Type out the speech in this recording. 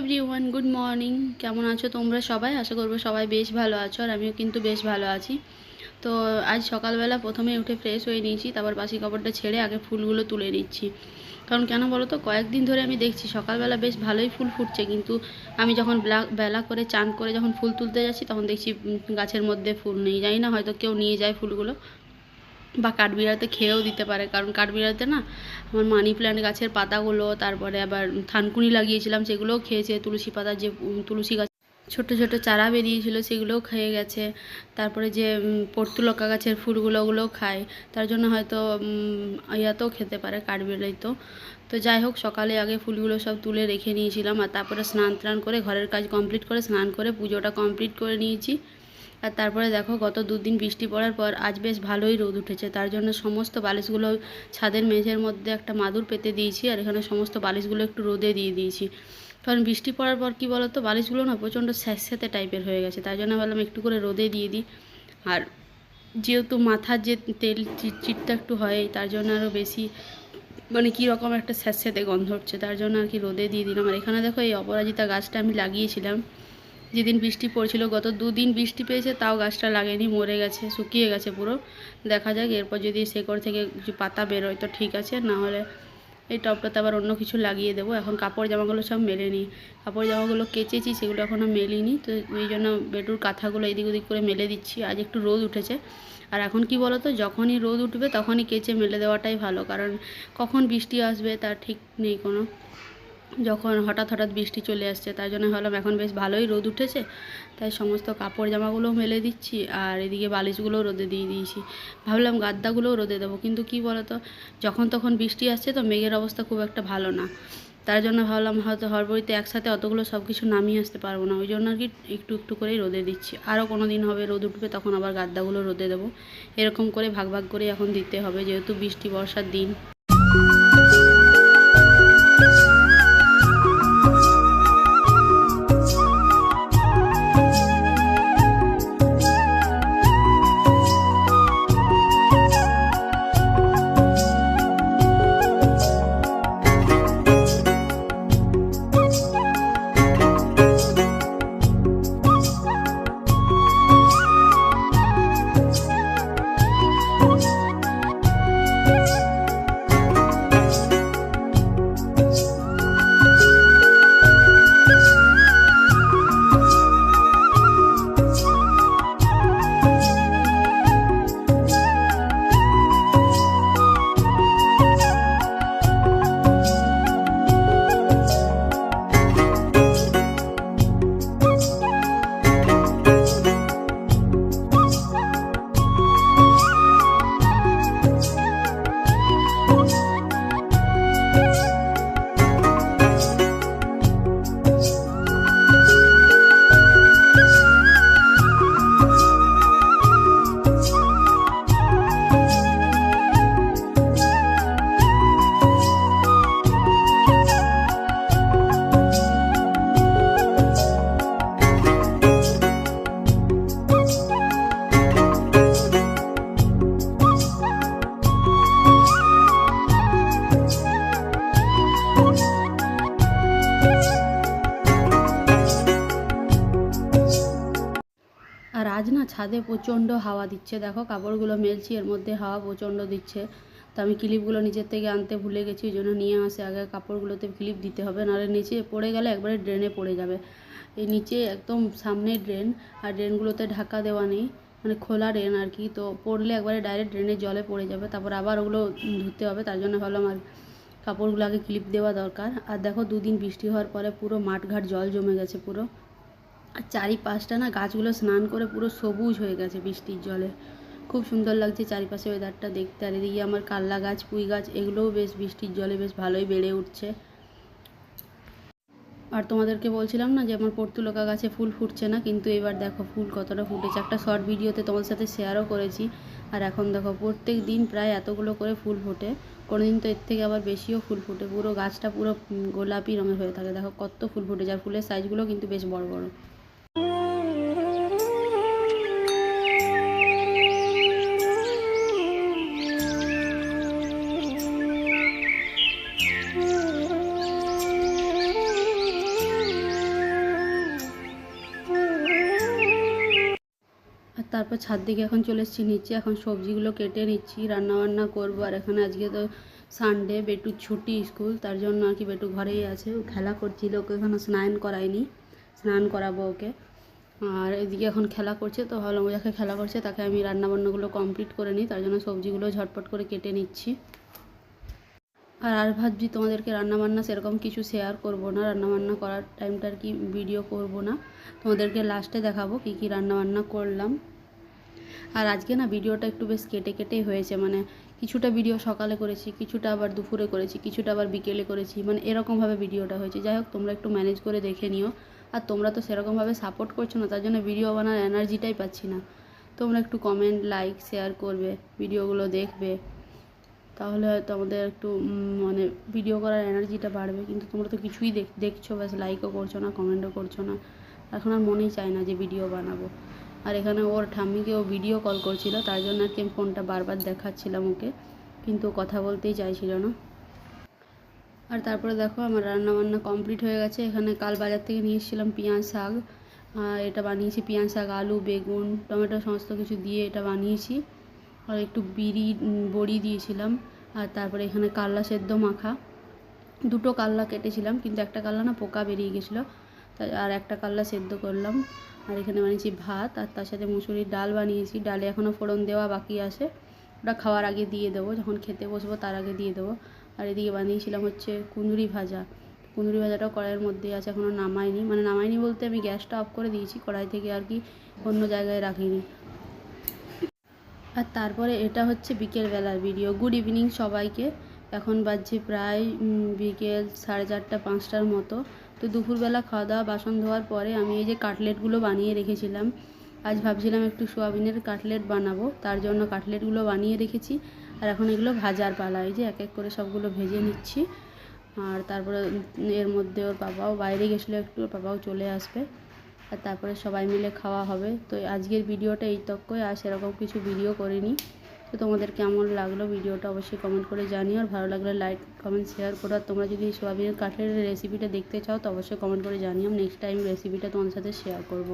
Everyone good morning কেমন আছো তোমরা সবাই? আশা করব সবাই বেশ ভালো আছো আর আমিও কিন্তু বেশ ভালো আছি। তো আজ সকালবেলা প্রথমে উঠে ফ্রেশ হয়ে নিয়েছি, তারপর বাসি কাপড়টা ছেড়ে আগে ফুলগুলো তুলে নিচ্ছি। কারণ কেন বলো তো কয়েকদিন ধরে আমি দেখছি সকালবেলা বেশ ভালোই ফুল ফুটছে, কিন্তু আমি যখন বেলা করে চান করে যখন ফুল তুলতে যাচ্ছি, তখন দেখছি গাছের মধ্যে ফুল নেই। জানি না হয়তো কেউ নিয়ে যায় ফুলগুলো। বা কাঠবিড়াতে খেয়েও দিতে পারে। কারণ কাঠবিড়াতে না আমার মানি প্ল্যান্ট গাছের পাতাগুলো, তারপরে আবার থানকুনি লাগিয়েছিলাম, সেগুলোও খেয়েছে। তুলসী পাতার যে তুলসী গাছ ছোট ছোট চারা বেরিয়েছিল, সেগুলোও খেয়ে গেছে। তারপরে যে পর্তুলকা গাছের ফুলগুলো, ওগুলোও খায়। তার জন্য হয়তো ইয়াতেও খেতে পারে কাঠবিড়াই তো। তো যাই হোক, সকালে আগে ফুলগুলো সব তুলে রেখে নিয়েছিলাম আর তারপরে স্নান টান করে ঘরের কাজ কমপ্লিট করে স্নান করে পুজোটা কমপ্লিট করে নিয়েছি। আর তারপরে দেখো গত দুদিন বৃষ্টি পড়ার পর আজ বেশ ভালোই রোদ উঠেছে। তার জন্য সমস্ত বালিশগুলো ছাদের মেঝের মধ্যে একটা মাদুর পেতে দিয়েছি আর এখানে সমস্ত বালিশগুলো একটু রোদে দিয়ে দিয়েছি। কারণ বৃষ্টি পড়ার পর কি বলতো, বালিশগুলো না প্রচণ্ড স্যাঁতস্যাঁতে টাইপের হয়ে গেছে। তাই জন্য বললাম একটু করে রোদে দিয়ে দিই। আর যেহেতু মাথার যে তেল চিট চিটটা একটু হয়, তার জন্য আরও বেশি মানে কী রকম একটা স্যাঁতস্যাঁতে গন্ধ হচ্ছে, তার জন্য আর কি রোদে দিয়ে দিলাম। আর এখানে দেখো এই অপরাজিতা গাছটা আমি লাগিয়েছিলাম। যেদিন বৃষ্টি পড়ছিল, গত দুদিন বৃষ্টি পেয়েছে, তাও গাছটা লাগেনি, মরে গেছে, শুকিয়ে গেছে পুরো। দেখা যাক, এরপর যদি শেকড় থেকে কিছু পাতা বেরোয় তো ঠিক আছে, না হলে এই টবটাতে আবার অন্য কিছু লাগিয়ে দেবো। এখন কাপড় জামাগুলো সব মেলে নিই কাপড় জামাগুলো কেচেছি, সেগুলো এখনও মেলিনি, তো এই জন্য বেডুর কাঁথাগুলো এদিক ওদিক করে মেলে দিচ্ছি। আজ একটু রোদ উঠেছে। আর এখন কি বলো তো যখনই রোদ উঠবে, তখনই কেচে মেলে দেওয়াটাই ভালো, কারণ কখন বৃষ্টি আসবে, তার ঠিক নেই কোনো। যখন হঠাৎ হঠাৎ বৃষ্টি চলে আসছে, তাই জন্য ভাবলাম এখন বেশ ভালোই রোদ উঠেছে। তাই সমস্ত কাপড় জামাগুলোও মেলে দিচ্ছি আর এদিকে বালিশগুলোও রোদে দিয়ে দিয়েছি। ভাবলাম গাদ্দাগুলোও রোদে দেবো, কিন্তু কি বলতো, যখন তখন বৃষ্টি আসছে তো মেঘের অবস্থা খুব একটা ভালো না। তার জন্য ভাবলাম হয়তো হরবরিতে একসাথে অতগুলো সব কিছু নামিয়ে আসতে পারব না, ওই জন্য আর কি একটু একটু করেই রোদে দিচ্ছি। আরও কোনো দিন হবে রোদ উঠবে, তখন আবার গাদ্দাগুলো রোদে দেবো। এরকম করে ভাগ ভাগ করে এখন দিতে হবে, যেহেতু বৃষ্টি, বর্ষার দিন। ছাদে প্রচণ্ড হাওয়া দিচ্ছে। দেখো, কাপড়গুলো মেলছি, এর মধ্যে হাওয়া প্রচণ্ড দিচ্ছে। তো আমি ক্লিপগুলো নিচের থেকে আনতে ভুলে গেছি, ওই জন্য নিয়ে আসে, আগে কাপড়গুলোতে ক্লিপ দিতে হবে, নাহলে নিচে পড়ে গেলে একবারে ড্রেনে পড়ে যাবে। এই নিচে একদম সামনে ড্রেন, আর ড্রেনগুলোতে ঢাকা দেওয়া নেই মানে খোলা ড্রেন আর কি। তো পড়লে একবারে ডাইরেক্ট ড্রেনের জলে পড়ে যাবে, তারপর আবার ওগুলো ধুতে হবে, তার জন্য ভাবলাম আর কাপড়গুলো আগে ক্লিপ দেওয়া দরকার। আর দেখো, দুদিন বৃষ্টি হওয়ার পরে পুরো মাঠঘাট জল জমে গেছে পুরো। আর চারিপাশটা না গাছগুলো স্নান করে পুরো সবুজ হয়ে গেছে বৃষ্টির জলে। খুব সুন্দর লাগছে চারিপাশে ওয়েদারটা দেখতে। আর এদিকে আমার কাল্লা গাছ, পুঁই গাছ, এগুলোও বেশ বৃষ্টির জলে বেশ ভালোই বেড়ে উঠছে। আর তোমাদেরকে বলছিলাম না যে আমার পর্তুলকা গাছে ফুল ফুটছে না, কিন্তু এবার দেখো ফুল কতটা ফুটেছে। একটা শর্ট ভিডিওতে তোমার সাথে শেয়ারও করেছি। আর এখন দেখো প্রত্যেক দিন প্রায় এতগুলো করে ফুল ফোটে। কোনো দিন তো এর থেকে আবার বেশিও ফুল ফোটে। পুরো গাছটা পুরো গোলাপি রঙের হয়ে থাকে। দেখো কত ফুল ফুটে যায় ফুলের সাইজগুলো কিন্তু বেশ বড় বড়। তারপর ছাদ দিকে এখন চলে এসেছি, নিচে এখন সবজিগুলো কেটে নিচ্ছি রান্না বান্না করব। আর এখানে আজকে তো সানডে বেটুর ছুটি স্কুল, তার জন্য আর কি বেটু ঘরেই আছে। ও খেলা করছিল, ওকে এখনও স্নান করায়নি, স্নান করাবো ওকে। আর এদিকে এখন খেলা করছে, তো ও যাকে খেলা করছে তাকে আমি রান্নাবান্নাগুলো কমপ্লিট করে নিই, তার জন্য সবজিগুলো ঝটপট করে কেটে নিচ্ছি। আর আর ভাবছি তোমাদেরকে রান্নাবান্না সেরকম কিছু শেয়ার করব না, রান্নাবান্না করার টাইমটা আর কি ভিডিও করব না। তোমাদেরকে লাস্টে দেখাবো কী কী রান্নাবান্না করলাম। আর আজকে না ভিডিওটা একটু বেশ কেটে কেটেই হয়েছে মানে কিছুটা ভিডিও সকালে করেছি, কিছুটা আবার দুপুরে করেছি, কিছুটা আবার বিকেলে করেছি মানে এরকমভাবে ভিডিওটা হয়েছে। যাই হোক, তোমরা একটু ম্যানেজ করে দেখে নিও। আর তোমরা তো সেরকমভাবে সাপোর্ট করছ না, তার জন্য ভিডিও বানার এনার্জিটাই পাচ্ছি না। তোমরা একটু কমেন্ট লাইক শেয়ার করবে, ভিডিওগুলো দেখবে। তাহলে হয়তো আমাদের একটু মানে ভিডিও করার এনার্জিটা বাড়বে। কিন্তু তোমরা তো কিছুই দেখ, দেখছ, ব্যাস লাইকও করছ না কমেন্টও করছ না। এখন আর মনেই চায় না যে ভিডিও বানাবো। আর এখানে ওর ঠাম্মিকে ও ভিডিও কল করছিল, তার জন্য আর কি আমি ফোনটা বারবার দেখাচ্ছিলাম ওকে, কিন্তু কথা বলতেই চাইছিল না। আর তারপরে দেখো আমার রান্না বান্না কমপ্লিট হয়ে গেছে, এখানে কাল বাজার থেকে নিয়ে এসেছিলাম পেঁয়াজ শাক এটা বানিয়েছি পেঁয়াজ শাক, আলু, বেগুন, টমেটো সমস্ত কিছু দিয়ে এটা বানিয়েছি। আর একটু বিড়ি বড়ি দিয়েছিলাম, আর তারপরে এখানে কাল্লা সেদ্ধ মাখা। দুটো কাল্লা কেটেছিলাম, কিন্তু একটা কাল্লা না পোকা বেরিয়ে গেছিল আর একটা কাল্লা সেদ্ধ করলাম। আর এখানে বানিয়েছি ভাত আর তার সাথে মুসুরির ডাল বানিয়েছি। ডালে এখনও ফোড়ন দেওয়া বাকি আছে। ওটা খাওয়ার আগে দিয়ে দেবো। যখন খেতে বসবো তার আগে দিয়ে দেবো। আর এদিকে বানিয়েছিলাম হচ্ছে কুঁদুরি ভাজা। কুঁদুরি ভাজাটাও কড়াইয়ের মধ্যেই আছে এখনও নামাইনি। মানে নামাইনি বলতে আমি গ্যাসটা অফ করে দিয়েছি, কড়াই থেকে আর কি অন্য জায়গায় রাখিনি। আর তারপরে এটা হচ্ছে বিকেলবেলার ভিডিও গুড ইভিনিং সবাইকে। এখন বাজছে প্রায় বিকেল সাড়ে চারটা, পাঁচটার মতো। তো দুপুরবেলা খাওয়া দাওয়া বাসন ধোয়ার পরে আমি এই যে কাটলেটগুলো বানিয়ে রেখেছিলাম। আজ ভাবছিলাম একটু সোয়াবিনের কাটলেট বানাবো, তার জন্য কাটলেটগুলো বানিয়ে রেখেছি। আর এখন এগুলো ভাজার পালা, এই যে এক এক করে সবগুলো ভেজে নিচ্ছি। আর তারপরে এর মধ্যে ওর বাবাও বাইরে গেছিল একটু, ওর বাবাও চলে আসবে। আর তারপরে সবাই মিলে খাওয়া হবে। তো আজকের ভিডিওটা এই তক্কই, আর সেরকম কিছু ভিডিও করিনি। তো তোমাদের কেমন লাগল ভিডিওটা অবশ্যই কমেন্ট করে জানিও। আর ভালো লাগলে লাইক কমেন্ট শেয়ার করো। আর তোমরা যদি সোয়াবিনের কাঠের রেসিপিটা দেখতে চাও, তো অবশ্যই কমেন্ট করে জানিও। নেক্সট টাইম রেসিপিটা তোমাদের সাথে শেয়ার করব।